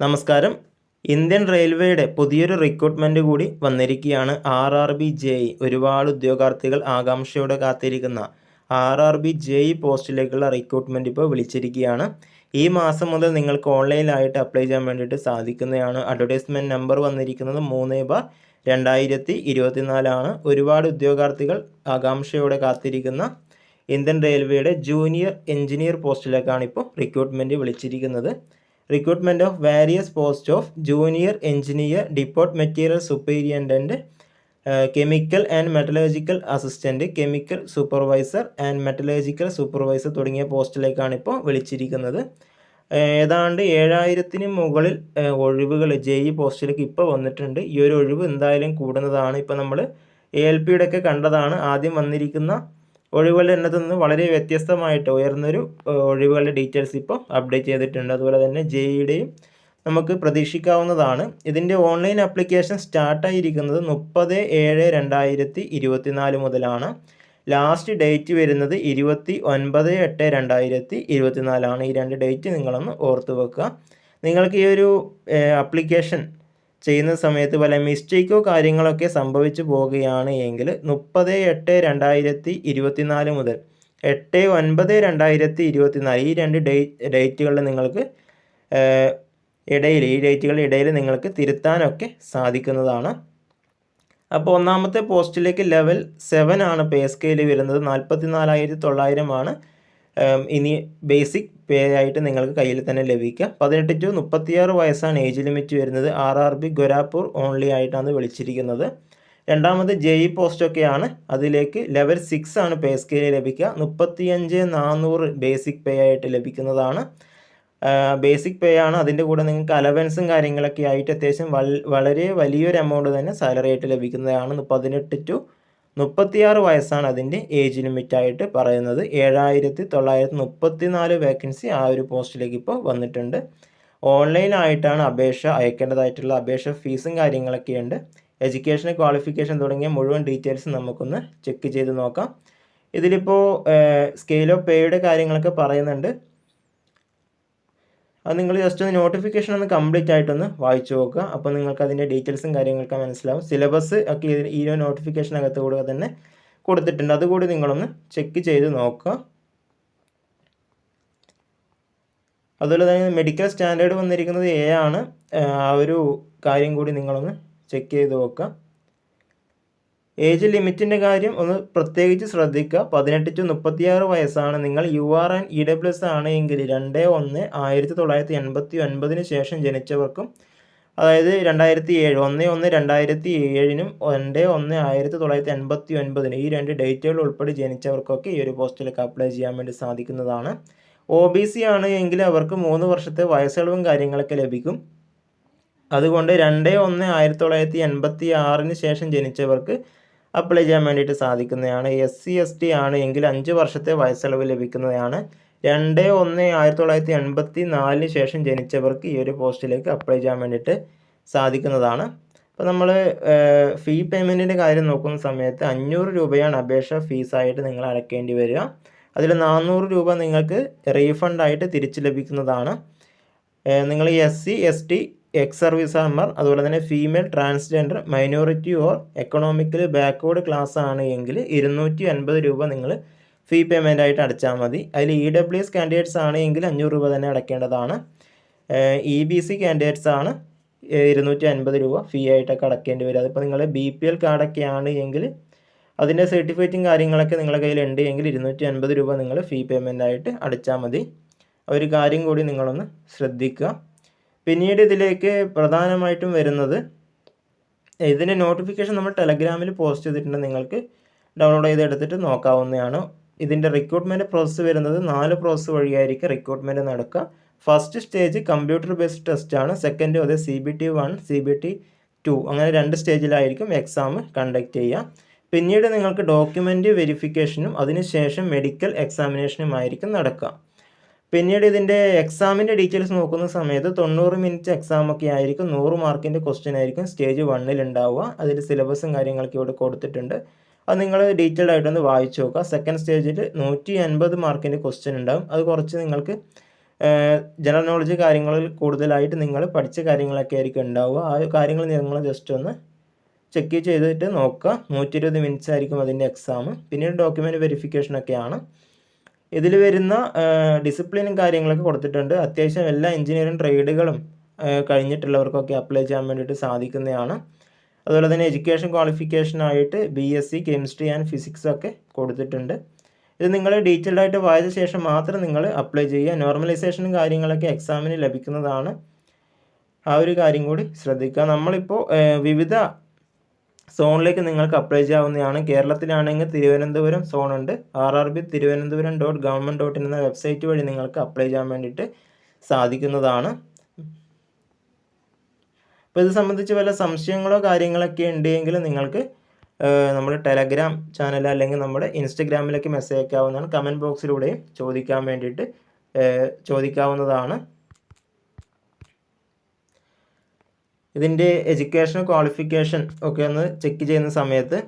നമസ്കാരം. ഇന്ത്യൻ റെയിൽവേയുടെ പുതിയൊരു റിക്രൂട്ട്മെന്റ് കൂടി വന്നിരിക്കുകയാണ് ആർ ആർ ബി ജെ ഒരുപാട് ഉദ്യോഗാർത്ഥികൾ ആകാംക്ഷയോടെ കാത്തിരിക്കുന്ന ആർ ആർ ബി ജെ പോസ്റ്റിലേക്കുള്ള റിക്രൂട്ട്മെന്റ് ഇപ്പോൾ വിളിച്ചിരിക്കുകയാണ്. ഈ മാസം മുതൽ നിങ്ങൾക്ക് ഓൺലൈനായിട്ട് അപ്ലൈ ചെയ്യാൻ വേണ്ടിയിട്ട് സാധിക്കുന്നതാണ്. അഡ്വർടൈസ്മെന്റ് നമ്പർ വന്നിരിക്കുന്നത് മൂന്ന് ബാർ രണ്ടായിരത്തി ഇരുപത്തിനാലാണ് ഒരുപാട് ഉദ്യോഗാർത്ഥികൾ ആകാംക്ഷയോടെ കാത്തിരിക്കുന്ന ഇന്ത്യൻ റെയിൽവേയുടെ ജൂനിയർ എഞ്ചിനീയർ പോസ്റ്റിലേക്കാണ് ഇപ്പോൾ റിക്രൂട്ട്മെന്റ് വിളിച്ചിരിക്കുന്നത്. Recruitment of various post of junior engineer depot material superintendent chemical and metallurgical assistant chemical supervisor and metallurgical supervisor തുടങ്ങിയ പോസ്റ്റിലേക്കാണ് ഇപ്പോൾ വിളിച്ചിരിക്കുന്നത്. ഏതാണ്ട് ഏഴായിരത്തിന് മുകളിൽ ഒഴിവുകൾ ജെ ഇ പോസ്റ്റിലേക്ക് ഇപ്പോൾ വന്നിട്ടുണ്ട്. ഈ ഒരു ഒഴിവ് എന്തായാലും കൂടുന്നതാണ്. ഇപ്പോൾ നമ്മൾ എ എൽ പിയുടെ ഒക്കെ കണ്ടതാണ്. ആദ്യം വന്നിരിക്കുന്ന ഒഴിവുകളുടെ എണ്ണത്തിൽ നിന്ന് വളരെ വ്യത്യസ്തമായിട്ട് ഉയർന്നൊരു ഒഴിവുകളുടെ ഡീറ്റെയിൽസ് ഇപ്പോൾ അപ്ഡേറ്റ് ചെയ്തിട്ടുണ്ട്. അതുപോലെ തന്നെ ജെഇയുടെയും നമുക്ക് പ്രതീക്ഷിക്കാവുന്നതാണ്. ഇതിന്റെ ഓൺലൈൻ ആപ്ലിക്കേഷൻ സ്റ്റാർട്ടായിരിക്കുന്നത് മുപ്പത് ഏഴ് രണ്ടായിരത്തി ഇരുപത്തി നാല് മുതലാണ്. ലാസ്റ്റ് ഡേറ്റ് വരുന്നത് ഇരുപത്തി ഒൻപത് എട്ട് രണ്ടായിരത്തി ഇരുപത്തി നാലാണ് ഈ രണ്ട് ഡേറ്റ് നിങ്ങളൊന്ന് ഓർത്ത് വെക്കുക. നിങ്ങൾക്ക് ഈ ഒരു ആപ്ലിക്കേഷൻ ചെയ്യുന്ന സമയത്ത് വല്ല മിസ്റ്റേക്കോ കാര്യങ്ങളൊക്കെ സംഭവിച്ചു പോവുകയാണ് എങ്കിൽ മുപ്പത് എട്ട് രണ്ടായിരത്തി ഇരുപത്തിനാല് മുതൽ എട്ട് ഒൻപത് രണ്ടായിരത്തി ഇരുപത്തിനാല് ഈ രണ്ട് ഡേറ്റ് ഡേറ്റുകളിൽ നിങ്ങൾക്ക് ഇടയിൽ ഈ ഡേറ്റുകളുടെ ഇടയിൽ നിങ്ങൾക്ക് തിരുത്താനൊക്കെ സാധിക്കുന്നതാണ്. അപ്പോൾ ഒന്നാമത്തെ പോസ്റ്റിലേക്ക് ലെവൽ സെവൻ ആണ് പേ സ്കെയിൽ വരുന്നത്. നാൽപ്പത്തി നാലായിരത്തി തൊള്ളായിരമാണ് ഇനി ബേസിക് പേ ആയിട്ട് നിങ്ങൾക്ക് കയ്യിൽ തന്നെ ലഭിക്കുക. പതിനെട്ട് ടു മുപ്പത്തിയാറ് വയസ്സാണ് ഏജ് ലിമിറ്റ് വരുന്നത്. ആർ ആർ ബി ഓൺലി ആയിട്ടാണ് വിളിച്ചിരിക്കുന്നത്. രണ്ടാമത് ജെ ഇ പോസ്റ്റൊക്കെയാണ് അതിലേക്ക് ലെവൽ സിക്സ് ആണ് പേ സ്കെയിൽ ലഭിക്കുക. മുപ്പത്തിയഞ്ച് നാനൂറ് ബേസിക് പേ ആയിട്ട് ലഭിക്കുന്നതാണ്. ബേസിക് പേ ആണ്. അതിന്റെ കൂടെ നിങ്ങൾക്ക് അലവൻസും കാര്യങ്ങളൊക്കെ ആയിട്ട് അത്യാവശ്യം വളരെ വലിയൊരു എമൗണ്ട് തന്നെ സാലറി ആയിട്ട് ലഭിക്കുന്നതാണ്. പതിനെട്ട് ടു മുപ്പത്തിയാറ് വയസ്സാണ് അതിന്റെ ഏജ് ലിമിറ്റായിട്ട് പറയുന്നത്. ഏഴായിരത്തി തൊള്ളായിരത്തി മുപ്പത്തി നാല് വേക്കൻസി ആ ഒരു പോസ്റ്റിലേക്ക് ഇപ്പോൾ വന്നിട്ടുണ്ട്. ഓൺലൈനായിട്ടാണ് അപേക്ഷ അയക്കേണ്ടതായിട്ടുള്ള അപേക്ഷ ഫീസും കാര്യങ്ങളൊക്കെ ഉണ്ട് എഡ്യൂക്കേഷൻ ക്വാളിഫിക്കേഷൻ തുടങ്ങിയ മുഴുവൻ ഡീറ്റെയിൽസ് നമുക്കൊന്ന് ചെക്ക് ചെയ്ത് നോക്കാം. ഇതിലിപ്പോൾ സ്കെയിൽ ഓഫ് പേയുടെ കാര്യങ്ങളൊക്കെ പറയുന്നുണ്ട്. അത് നിങ്ങൾ ജസ്റ്റ് ഒന്ന് നോട്ടിഫിക്കേഷൻ ഒന്ന് കംപ്ലീറ്റ് ആയിട്ടൊന്ന് വായിച്ചു നോക്കുക. അപ്പോൾ നിങ്ങൾക്ക് അതിന്റെ ഡീറ്റെയിൽസും കാര്യങ്ങളൊക്കെ മനസ്സിലാവും. സിലബസ് ഒക്കെ ഈ ഒരു നോട്ടിഫിക്കേഷനകത്ത് കൂടെ തന്നെ കൊടുത്തിട്ടുണ്ട്. അതുകൂടി നിങ്ങളൊന്ന് ചെക്ക് ചെയ്ത് നോക്കുക. അതുപോലെ തന്നെ മെഡിക്കൽ സ്റ്റാൻഡേർഡ് വന്നിരിക്കുന്നത് എ ആണ്. ആ ഒരു കാര്യം കൂടി നിങ്ങളൊന്ന് ചെക്ക് ചെയ്ത് നോക്കുക. ഏജ് ലിമിറ്റിന്റെ കാര്യം ഒന്ന് പ്രത്യേകിച്ച് ശ്രദ്ധിക്കുക. പതിനെട്ട് ടു മുപ്പത്തിയാറ് വയസ്സാണ് നിങ്ങൾ U R and E W S ആണ് എങ്കിൽ രണ്ട് ഒന്ന് ആയിരത്തി തൊള്ളായിരത്തി എൺപത്തി ഒൻപതിന് ശേഷം ജനിച്ചവർക്കും അതായത് രണ്ടായിരത്തി ഏഴ് ഒന്ന് ഒന്ന് രണ്ടായിരത്തി ഏഴിനും രണ്ട് ഒന്ന് ആയിരത്തി തൊള്ളായിരത്തി എൺപത്തി ഒൻപതിന് ഈ രണ്ട് ഡേറ്റുകൾ ഉൾപ്പെടെ ജനിച്ചവർക്കൊക്കെ ഈ ഒരു പോസ്റ്റിലേക്ക് അപ്ലൈ ചെയ്യാൻ വേണ്ടി സാധിക്കുന്നതാണ്. ഒ ബി സി ആണ് എങ്കിൽ അവർക്ക് മൂന്ന് വർഷത്തെ വയസ്സളവും കാര്യങ്ങളൊക്കെ ലഭിക്കും. അതുകൊണ്ട് രണ്ട് ഒന്ന് ആയിരത്തി തൊള്ളായിരത്തി എൺപത്തി ആറിന് ശേഷം ജനിച്ചവർക്ക് അപ്ലൈ ചെയ്യാൻ വേണ്ടിയിട്ട് സാധിക്കുന്നതാണ്. എസ് സി എസ് ടി ആണ് എങ്കിൽ അഞ്ച് വർഷത്തെ വയസ്സളവ് ലഭിക്കുന്നതാണ്. രണ്ട് ഒന്ന് ആയിരത്തി തൊള്ളായിരത്തി എൺപത്തി നാലിന് ശേഷം ജനിച്ചവർക്ക് ഈ ഒരു പോസ്റ്റിലേക്ക് അപ്ലൈ ചെയ്യാൻ വേണ്ടിയിട്ട് സാധിക്കുന്നതാണ്. അപ്പോൾ നമ്മൾ ഫീ പേയ്മെന്റിന്റെ കാര്യം നോക്കുന്ന സമയത്ത് അഞ്ഞൂറ് രൂപയാണ് അപേക്ഷ ഫീസായിട്ട് നിങ്ങൾ അടയ്ക്കേണ്ടി വരിക. അതിൽ നാനൂറ് രൂപ നിങ്ങൾക്ക് റീഫണ്ടായിട്ട് തിരിച്ച് ലഭിക്കുന്നതാണ്. നിങ്ങൾ S C S T X സർവീസർമാർ അതുപോലെ തന്നെ female transgender minority or economically backward class ആണ് എങ്കിൽ ഇരുന്നൂറ്റി അൻപത് രൂപ നിങ്ങൾ ഫീ പേയ്മെന്റ് ആയിട്ട് അടച്ചാൽ മതി. അതിൽ ഇ ഡബ്ല്യു എസ് കാൻഡിഡേറ്റ്സ് ആണ് എങ്കിൽ അഞ്ഞൂറ് രൂപ തന്നെ അടയ്ക്കേണ്ടതാണ് ഇ ബി സി കാൻഡിഡേറ്റ്സ് ആണ് ഇരുന്നൂറ്റി അൻപത് രൂപ ഫീ ആയിട്ടൊക്കെ അടയ്ക്കേണ്ടി വരും. അതിപ്പോൾ നിങ്ങൾ ബി പി എൽ കാർഡൊക്കെ ആണ് എങ്കിൽ അതിന്റെ സർട്ടിഫിക്കറ്റും കാര്യങ്ങളൊക്കെ നിങ്ങളുടെ കയ്യിൽ ഉണ്ട് എങ്കിൽ ഇരുന്നൂറ്റി അൻപത് രൂപ നിങ്ങൾ ഫീ പേയ്മെന്റ് ആയിട്ട് അടച്ചാൽ മതി. ഒരു കാര്യം കൂടി നിങ്ങളൊന്ന് ശ്രദ്ധിക്കുക. പിന്നീട് ഇതിലേക്ക് പ്രധാനമായിട്ടും വരുന്നത് ഇതിന്റെ നോട്ടിഫിക്കേഷൻ നമ്മൾ ടെലഗ്രാമിൽ പോസ്റ്റ് ചെയ്തിട്ടുണ്ട്. നിങ്ങൾക്ക് ഡൗൺലോഡ് ചെയ്തെടുത്തിട്ട് നോക്കാവുന്നതാണ്. ഇതിന്റെ റിക്രൂട്ട്മെന്റ് പ്രോസസ്സ് വരുന്നത് നാല് പ്രോസസ്സ് വഴിയായിരിക്കും റിക്രൂട്ട്മെന്റ് നടക്കുക. ഫസ്റ്റ് സ്റ്റേജ് കമ്പ്യൂട്ടർ ബേസ്ഡ് ടെസ്റ്റാണ് സെക്കൻഡ് അത് C B T one C B T two അങ്ങനെ രണ്ട് സ്റ്റേജിലായിരിക്കും എക്സാം കണ്ടക്ട് ചെയ്യുക. പിന്നീട് നിങ്ങൾക്ക് ഡോക്യുമെന്റ് വെരിഫിക്കേഷനും അതിനുശേഷം മെഡിക്കൽ എക്സാമിനേഷനുമായിരിക്കും നടക്കുക. പിന്നീട് ഇതിന്റെ എക്സാമിന്റെ ഡീറ്റെയിൽസ് നോക്കുന്ന സമയത്ത് തൊണ്ണൂറ് മിനിറ്റ് എക്സാം ഒക്കെ ആയിരിക്കും. നൂറ് മാർക്കിന്റെ ക്വസ്റ്റ്യൻ ആയിരിക്കും. സ്റ്റേജ് വണ്ണിൽ ഉണ്ടാവുക. അതിൽ സിലബസും കാര്യങ്ങളൊക്കെ ഇവിടെ കൊടുത്തിട്ടുണ്ട്. അത് നിങ്ങൾ ഡീറ്റെയിൽഡ് ആയിട്ടൊന്ന് വായിച്ചു നോക്കുക. സെക്കൻഡ് സ്റ്റേജിൽ നൂറ്റി അൻപത് മാർക്കിന്റെ ക്വസ്റ്റ്യൻ ഉണ്ടാവും. അത് കുറച്ച് നിങ്ങൾക്ക് ജനറൽ നോളജ് കാര്യങ്ങളിൽ കൂടുതലായിട്ട് നിങ്ങൾ പഠിച്ച കാര്യങ്ങളൊക്കെ ആയിരിക്കും ഉണ്ടാവുക. ആ കാര്യങ്ങൾ നിങ്ങൾ ജസ്റ്റ് ഒന്ന് ചെക്ക് ചെയ്തിട്ട് നോക്കുക. നൂറ്റി ഇരുപത് മിനിറ്റ്സ് ആയിരിക്കും അതിന്റെ എക്സാം പിന്നീട് ഡോക്യുമെന്റ് വെരിഫിക്കേഷനൊക്കെയാണ് ഇതിൽ വരുന്ന ഡിസിപ്ലിനും കാര്യങ്ങളൊക്കെ കൊടുത്തിട്ടുണ്ട്. അത്യാവശ്യം എല്ലാ എഞ്ചിനീയറിംഗ് ട്രേഡുകളും കഴിഞ്ഞിട്ടുള്ളവർക്കൊക്കെ അപ്ലൈ ചെയ്യാൻ വേണ്ടിയിട്ട് സാധിക്കുന്നതാണ്. അതുപോലെ തന്നെ education ക്വാളിഫിക്കേഷനായിട്ട് B S C chemistry and physics ഒക്കെ കൊടുത്തിട്ടുണ്ട്. ഇത് നിങ്ങൾ ഡീറ്റെയിൽഡ് ആയിട്ട് വായിച്ച ശേഷം മാത്രം നിങ്ങൾ അപ്ലൈ ചെയ്യുക. നോർമലൈസേഷനും കാര്യങ്ങളൊക്കെ എക്സാമിന് ലഭിക്കുന്നതാണ്. ആ ഒരു കാര്യം കൂടി ശ്രദ്ധിക്കുക. നമ്മളിപ്പോൾ വിവിധ സോണിലേക്ക് നിങ്ങൾക്ക് അപ്ലൈ ചെയ്യാവുന്നതാണ്. കേരളത്തിലാണെങ്കിൽ Thiruvananthapuram സോണുണ്ട്. R R B Thiruvananthapuram dot government dot in എന്ന വെബ്സൈറ്റ് വഴി നിങ്ങൾക്ക് അപ്ലൈ ചെയ്യാൻ വേണ്ടിയിട്ട് സാധിക്കുന്നതാണ്. അപ്പോൾ ഇത് സംബന്ധിച്ച് വല്ല സംശയങ്ങളോ കാര്യങ്ങളൊക്കെ ഉണ്ടെങ്കിൽ നിങ്ങൾക്ക് നമ്മുടെ ടെലഗ്രാം ചാനൽ അല്ലെങ്കിൽ നമ്മുടെ ഇൻസ്റ്റഗ്രാമിലേക്ക് മെസ്സേജ് അയക്കാവുന്നതാണ്. കമന്റ് ബോക്സിലൂടെയും ചോദിക്കാൻ വേണ്ടിയിട്ട് ചോദിക്കാവുന്നതാണ്. ഇതിന്റെ എഡ്യൂക്കേഷൻ ക്വാളിഫിക്കേഷൻ ഒക്കെ ഒന്ന് ചെക്ക് ചെയ്യുന്ന സമയത്ത്